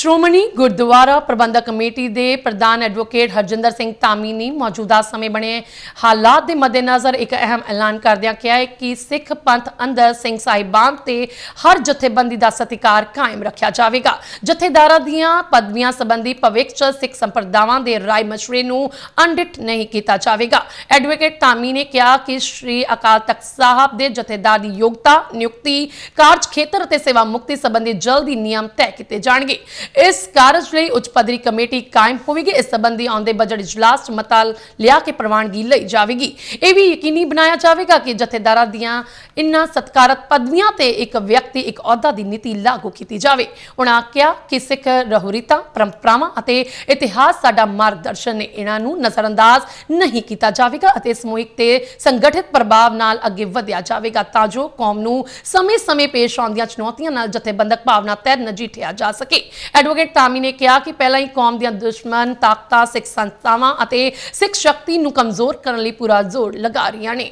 ਸ਼੍ਰੋਮਣੀ ਗੁਰਦੁਆਰਾ ਪ੍ਰਬੰਧਕ committee ਦੇ ਪ੍ਰਧਾਨ advocate Harjinder Singh Dhami ਨੇ ਮੌਜੂਦਾ ਸਮੇਂ ਬਣੇ ਹਾਲਾਤ ਦੇ ਮੱਦੇਨਜ਼ਰ ਇੱਕ ਅਹਿਮ ਐਲਾਨ ਕਰਦਿਆਂ ਕਿਹਾ ਹੈ ਕਿ ਸਿੱਖ ਪੰਥ ਅੰਦਰ ਸਿੰਘ ਸਾਹਿਬਾਨ ਤੇ ਹਰ ਜਥੇਬੰਦੀ ਦਾ ਸਤਿਕਾਰ ਕਾਇਮ ਰੱਖਿਆ ਜਾਵੇਗਾ। ਜਥੇਦਾਰਾਂ ਦੀਆਂ ਪਦਵੀਆਂ ਸੰਬੰਧੀ ਭਵਿੱਖ 'ਚ ਸਿੱਖ ਸੰਪਰਦਾਵਾਂ ਦੇ ਰਾਏ ਮਸ਼ਰੇ ਨੂੰ ਅਣਡਿੱਠ ਨਹੀਂ ਕੀਤਾ ਜਾਵੇਗਾ। ਐਡਵੋਕੇਟ ਧਾਮੀ ਨੇ ਕਿਹਾ ਕਿ ਸ਼੍ਰੀ ਅਕਾਲ ਤਖਤ ਸਾਹਿਬ ਦੇ ਜਥੇਦਾਰ ਦੀ ਯੋਗਤਾ, ਨਿਯੁਕਤੀ, ਕਾਰਜ ਖੇਤਰ ਅਤੇ ਸੇਵਾ ਮੁਕਤੀ ਸੰਬੰਧੀ ਜਲਦੀ ਨਿਯਮ ਤੈਅ ਕੀਤੇ ਜਾਣਗੇ। ਇਸ ਕਾਰਜ ਲਈ ਉੱਚ ਪੱਧਰੀ ਕਮੇਟੀ ਕਾਇਮ ਹੋਵੇਗੀ। ਇਸ ਸੰਬੰਧੀ ਆਉਂਦੇ ਬਜਟ ਇਜਲਾਸ ਮਤਾ ਲਿਆ ਕੇ ਪ੍ਰਵਾਨਗੀ ਲਈ ਜਾਵੇਗੀ। ਇਹ ਵੀ ਯਕੀਨੀ ਬਣਾਇਆ ਜਾਵੇਗਾ ਕਿ ਜਥੇਦਾਰਾਂ ਦੀਆਂ ਇਨ੍ਹਾਂ ਸਤਕਾਰਤ ਪਦਵੀਆਂ ਤੇ ਇੱਕ ਵਿਅਕਤੀ, ਇੱਕ ਅਹੁਦਾ ਦੀ ਨੀਤੀ ਲਾਗੂ ਕੀਤੀ ਜਾਵੇ। ਉਹਨਾਂ ਆਖਿਆ ਕਿ ਸਿੱਖ ਰਹੂਰੀਤਾ, ਪਰੰਪਰਾਵਾਂ ਅਤੇ ਇਤਿਹਾਸ ਸਾਡਾ ਮਾਰਗਦਰਸ਼ਨ ਨੇ ਇਹਨਾਂ ਨੂੰ ਨਜ਼ਰਅੰਦਾਜ਼ ਨਹੀਂ ਕੀਤਾ ਜਾਵੇਗਾ ਅਤੇ ਸਮੂਹਿਕ ਤੇ ਸੰਗਠਿਤ ਪ੍ਰਭਾਵ ਨਾਲ ਅੱਗੇ ਵਧਿਆ ਜਾਵੇਗਾ ਤਾਂ ਜੋ ਕੌਮ ਨੂੰ ਸਮੇਂ-ਸਮੇਂ ਪੇਸ਼ ਆਉਂਦੀਆਂ ਚੁਣੌਤੀਆਂ ਨਾਲ ਜਥੇਬੰਦਕ ਭਾਵਨਾ ਤਹਿਤ ਨਜਿੱਠਿਆ ਜਾ ਸਕੇ। ਐਡਵੋਕੇਟ ਤਾਮੀ ਨੇ ਕਿਹਾ ਕਿ ਪਹਿਲਾਂ ਹੀ ਕੌਮ ਦੀਆਂ ਦੁਸ਼ਮਣ, ਤਾਕਤਾਂ, ਸਿੱਖ ਸੰਸਥਾਵਾਂ ਅਤੇ ਸਿੱਖ ਸ਼ਕਤੀ ਨੂੰ ਕਮਜ਼ੋਰ ਕਰਨ ਲਈ ਪੂਰਾ ਜ਼ੋਰ ਲਗਾ ਰਹੀਆਂ ਨੇ।